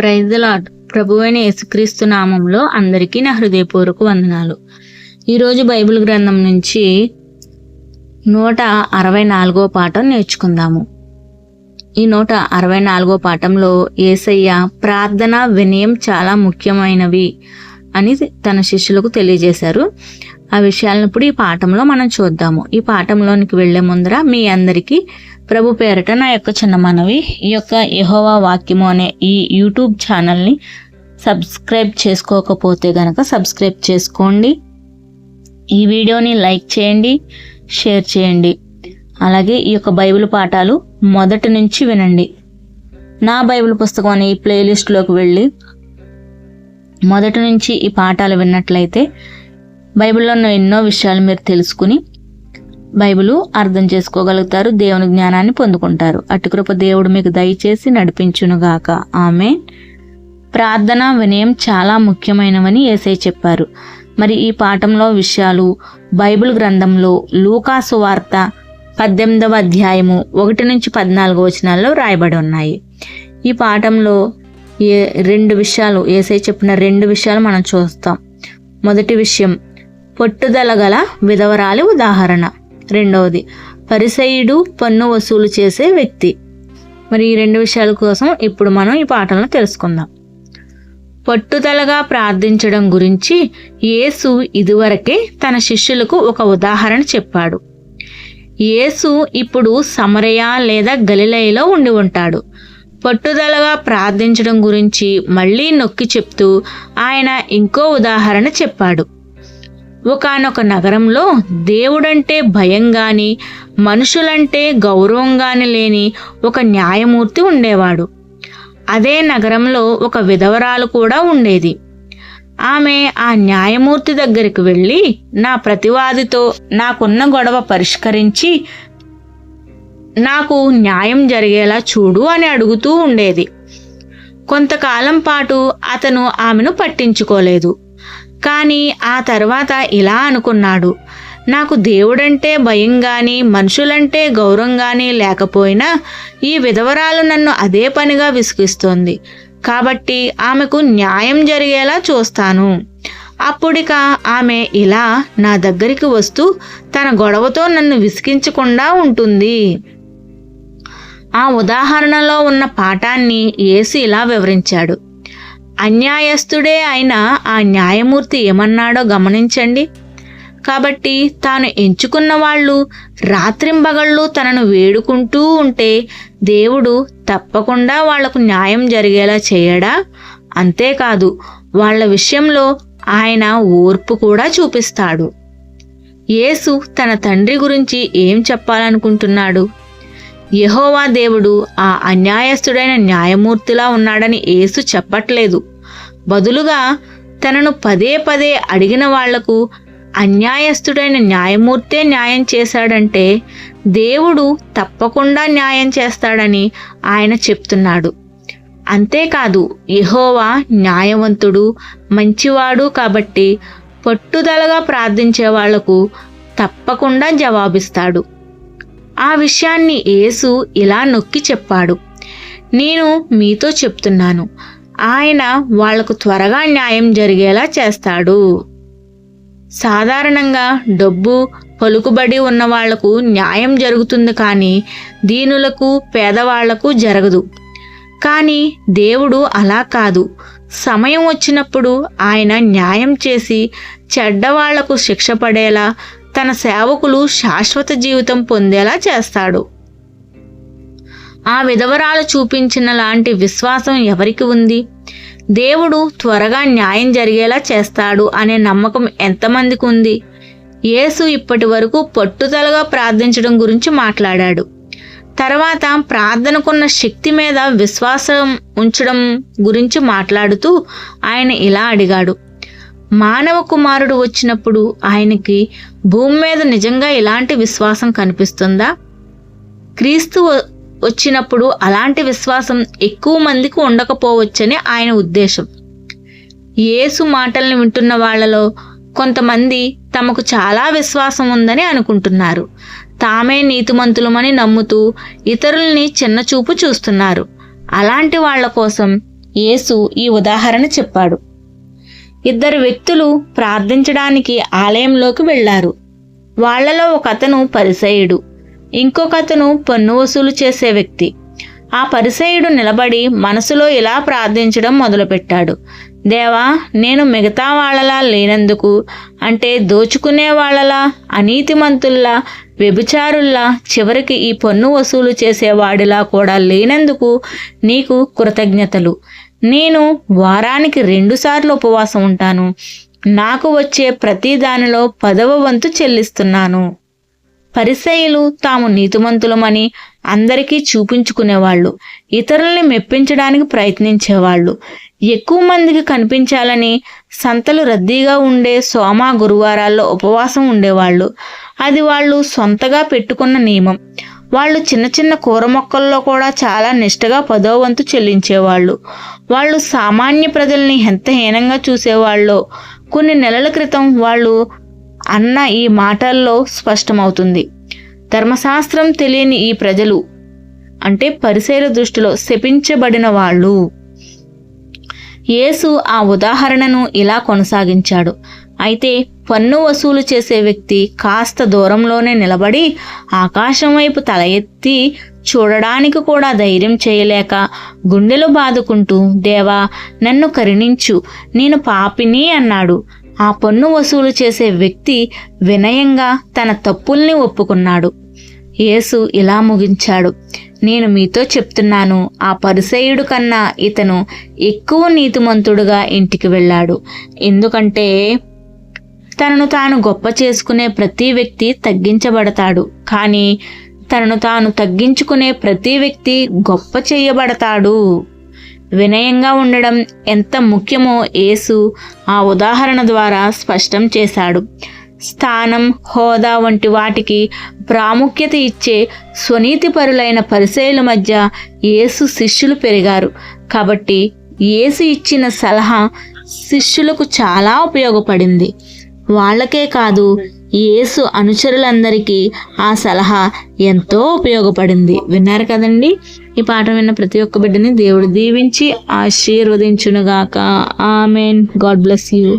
Praise lord ప్రభువైన యేసుక్రీస్తు నామంలో అందరికీ నా హృదయపూర్వక వందనాలు. ఈరోజు బైబిల్ గ్రంథం నుంచి నూట అరవై నాలుగో పాఠం నేర్చుకుందాము. ఈ నూట అరవై నాలుగో పాఠంలో ఏసయ్య ప్రార్థన వినయం చాలా ముఖ్యమైనవి అని తన శిష్యులకు తెలియజేశారు. ఆ విషయాలను ఇప్పుడు ఈ పాఠంలో మనం చూద్దాము. ఈ పాఠంలోనికి వెళ్ళే ముందర మీ అందరికీ ప్రభు పేరట నా యొక్క చిన్న మనవి ఈ యొక్క యహోవా వాక్యము అనే ఈ యూట్యూబ్ ఛానల్ని సబ్స్క్రైబ్ చేసుకోకపోతే గనక సబ్స్క్రైబ్ చేసుకోండి. ఈ వీడియోని లైక్ చేయండి షేర్ చేయండి. అలాగే ఈ యొక్క బైబిల్ పాఠాలు మొదటి నుంచి వినండి. నా బైబిల్ పుస్తకం అనే ఈ ప్లేలిస్ట్లోకి వెళ్ళి మొదటి నుంచి ఈ పాఠాలు విన్నట్లయితే బైబిల్లో ఉన్న ఎన్నో విషయాలు మీరు తెలుసుకుని బైబిల్ అర్థం చేసుకోగలుగుతారు దేవుని జ్ఞానాన్ని పొందుకుంటారు. అటుకృప దేవుడు మీకు దయచేసి నడిపించునుగాక. ఆమె ప్రార్థన వినయం చాలా ముఖ్యమైనవని ఏసై చెప్పారు. మరి ఈ పాఠంలో విషయాలు బైబిల్ గ్రంథంలో లూకాసు వార్త పద్దెనిమిదవ అధ్యాయము ఒకటి నుంచి పద్నాలుగు వచనాల్లో రాయబడి ఉన్నాయి. ఈ పాఠంలో ఏ రెండు విషయాలు ఏసై చెప్పిన రెండు విషయాలు మనం చూస్తాం. మొదటి విషయం పట్టుదల గల విధవరాలి ఉదాహరణ. రెండవది పరిసయుడు పన్ను వసూలు చేసే వ్యక్తి. మరి ఈ రెండు విషయాల కోసం ఇప్పుడు మనం ఈ పాటలను తెలుసుకుందాం. పట్టుదలగా ప్రార్థించడం గురించి యేసు ఇదివరకే తన శిష్యులకు ఒక ఉదాహరణ చెప్పాడు. యేసు ఇప్పుడు సమరయ లేదా గలిలయలో ఉండి ఉంటాడు. పట్టుదలగా ప్రార్థించడం గురించి మళ్ళీ నొక్కి చెప్తూ ఆయన ఇంకో ఉదాహరణ చెప్పాడు. ఒకనొక నగరంలో దేవుడంటే భయంగాని మనుషులంటే గౌరవంగాని లేని ఒక న్యాయమూర్తి ఉండేవాడు. అదే నగరంలో ఒక విధవరాలు కూడా ఉండేది. ఆమె ఆ న్యాయమూర్తి దగ్గరికి వెళ్ళి నా ప్రతివాదితో నాకున్న గొడవ పరిష్కరించి నాకు న్యాయం జరిగేలా చూడు అని అడుగుతూ ఉండేది. కొంతకాలం పాటు అతను ఆమెను పట్టించుకోలేదు. కానీ ఆ తర్వాత ఇలా అనుకున్నాడు. నాకు దేవుడంటే భయం కానీ మనుషులంటే గౌరవం కానీ లేకపోయినా ఈ విధవరాలు నన్ను అదే పనిగా విసిగిస్తోంది. కాబట్టి ఆమెకు న్యాయం జరిగేలా చూస్తాను. అప్పుడిక ఆమె ఇలా నా దగ్గరికి వస్తూ తన గొడవతో నన్ను విసిగించకుండా ఉంటుంది. ఆ ఉదాహరణలో ఉన్న పాఠాన్ని ఏసీ ఇలా వివరించాడు. అన్యాయస్తుడే అయిన ఆ న్యాయమూర్తి ఏమన్నాడో గమనించండి. కాబట్టి తాను ఎంచుకున్న వాళ్ళు రాత్రింబగళ్ళు తనను వేడుకుంటూ ఉంటే దేవుడు తప్పకుండా వాళ్ళకు న్యాయం జరిగేలా చేయడా? అంతేకాదు వాళ్ళ విషయంలో ఆయన ఓర్పు కూడా చూపిస్తాడు. యేసు తన తండ్రి గురించి ఏం చెప్పాలనుకుంటున్నాడు? యహోవా దేవుడు ఆ అన్యాయస్తుడైన న్యాయమూర్తిలా ఉన్నాడని ఏసు చెప్పట్లేదు. బదులుగా తనను పదే పదే అడిగిన వాళ్ళకు అన్యాయస్తుడైన న్యాయమూర్తే న్యాయం చేశాడంటే దేవుడు తప్పకుండా న్యాయం చేస్తాడని ఆయన చెప్తున్నాడు. అంతేకాదు యహోవా న్యాయవంతుడు మంచివాడు కాబట్టి పట్టుదలగా ప్రార్థించే వాళ్ళకు తప్పకుండా జవాబిస్తాడు. ఆ విషయాన్ని యేసు ఇలా నొక్కి చెప్పాడు. నేను మీతో చెప్తున్నాను. ఆయన వాళ్ళకు త్వరగా న్యాయం జరిగేలా చేస్తాడు. సాధారణంగా డబ్బు పలుకుబడి ఉన్న వాళ్ళకు న్యాయం జరుగుతుంది కానీ దీనులకు పేదవాళ్ళకు జరగదు. కానీ దేవుడు అలా కాదు. సమయం వచ్చినప్పుడు ఆయన న్యాయం చేసి చెడ్డవాళ్ళకు శిక్ష పడేలా తన సేవకులు శాశ్వత జీవితం పొందేలా చేస్తాడు. ఆ విధవరాలు చూపించిన లాంటి విశ్వాసం ఎవరికి ఉంది? దేవుడు త్వరగా న్యాయం జరిగేలా చేస్తాడు అనే నమ్మకం ఎంతమందికి ఉంది? యేసు ఇప్పటి వరకు పట్టుదలగా ప్రార్థించడం గురించి మాట్లాడాడు. తర్వాత ప్రార్థనకున్న శక్తి మీద విశ్వాసం ఉంచడం గురించి మాట్లాడుతూ ఆయన ఇలా అడిగాడు. మానవ కుమారుడు వచ్చినప్పుడు ఆయనకి భూమి మీద నిజంగా ఇలాంటి విశ్వాసం కనిపిస్తుందా? క్రీస్తు వచ్చినప్పుడు అలాంటి విశ్వాసం ఎక్కువ మందికి ఉండకపోవచ్చని ఆయన ఉద్దేశం. యేసు మాటల్ని వింటున్న వాళ్ళలో కొంతమంది తమకు చాలా విశ్వాసం ఉందని అనుకుంటున్నారు. తామే నీతిమంతులమని నమ్ముతూ ఇతరుల్ని చిన్నచూపు చూస్తున్నారు. అలాంటి వాళ్ళ కోసం యేసు ఈ ఉదాహరణ చెప్పాడు. ఇద్దరు వ్యక్తులు ప్రార్థించడానికి ఆలయంలోకి వెళ్ళారు వాళ్ళలో ఒక అతను పరిసయుడు ఇంకొక అతను పన్ను వసూలు చేసే వ్యక్తి. ఆ పరిసయుడు నిలబడి మనసులో ఇలా ప్రార్థించడం మొదలుపెట్టాడు. దేవా నేను మిగతా వాళ్ళలా లేనందుకు అంటే దోచుకునే వాళ్ళలా అనీతిమంతుల్లా వ్యభిచారుల్లా చివరికి ఈ పన్ను వసూలు చేసేవాడిలా కూడా లేనందుకు నీకు కృతజ్ఞతలు. నేను వారానికి రెండుసార్లు ఉపవాసం ఉంటాను. నాకు వచ్చే ప్రతి దానిలో పదవ వంతు చెల్లిస్తున్నాను. పరిసయులు తాము నీతిమంతులమని అందరికీ చూపించుకునేవాళ్ళు. ఇతరుల్ని మెప్పించడానికి ప్రయత్నించేవాళ్ళు. ఎక్కువ మందికి కనిపించాలని సంతలు రద్దీగా ఉండే సోమ గురువారాల్లో ఉపవాసం ఉండేవాళ్ళు. అది వాళ్ళు సొంతగా పెట్టుకున్న నియమం. వాళ్ళు చిన్న చిన్న కూర మొక్కల్లో కూడా చాలా నిష్టగా పదో వంతు చెల్లించేవాళ్ళు. వాళ్ళు సామాన్య ప్రజల్ని ఎంత హీనంగా చూసేవాళ్ళో కొన్ని నెలల క్రితం వాళ్ళు అన్న ఈ మాటల్లో స్పష్టమవుతుంది. ధర్మశాస్త్రం తెలియని ఈ ప్రజలు అంటే పరిసర దృష్టిలో శపించబడిన వాళ్ళు. యేసు ఆ ఉదాహరణను ఇలా కొనసాగించాడు. అయితే పన్ను వసూలు చేసే వ్యక్తి కాస్త దూరంలోనే నిలబడి ఆకాశం వైపు తల ఎత్తి చూడడానికి కూడా ధైర్యం చేయలేక గుండెలు బాదుకుంటూ దేవా నన్ను కరుణించు నేను పాపిని అన్నాడు. ఆ పన్ను వసూలు చేసే వ్యక్తి వినయంగా తన తప్పుల్ని ఒప్పుకున్నాడు. యేసు ఇలా ముగించాడు నేను మీతో చెప్తున్నాను ఆ పరిసయుడు కన్నా ఇతను ఎక్కువ నీతిమంతుడుగా ఇంటికి వెళ్ళాడు. ఎందుకంటే తనను తాను గొప్ప చేసుకునే ప్రతి వ్యక్తి తగ్గించబడతాడు. కానీ తనను తాను తగ్గించుకునే ప్రతి వ్యక్తి గొప్ప చేయబడతాడు. వినయంగా ఉండడం ఎంత ముఖ్యమో యేసు ఆ ఉదాహరణ ద్వారా స్పష్టం చేశాడు. స్థానం హోదా వంటి వాటికి ప్రాముఖ్యత ఇచ్చే స్వనీతిపరులైన పరిచయుల మధ్య యేసు శిష్యులు పెరిగారు. కాబట్టి యేసు ఇచ్చిన సలహా శిష్యులకు చాలా ఉపయోగపడింది. వాళ్ళకే కాదు యేసు అనుచరులందరికీ ఆ సలహా ఎంతో ఉపయోగపడింది. విన్నారు కదండి? ఈ పాఠం విన్న ప్రతి ఒక్క బిడ్డని దేవుడు దీవించి ఆశీర్వదించునుగాక. ఆమెన్. God bless you.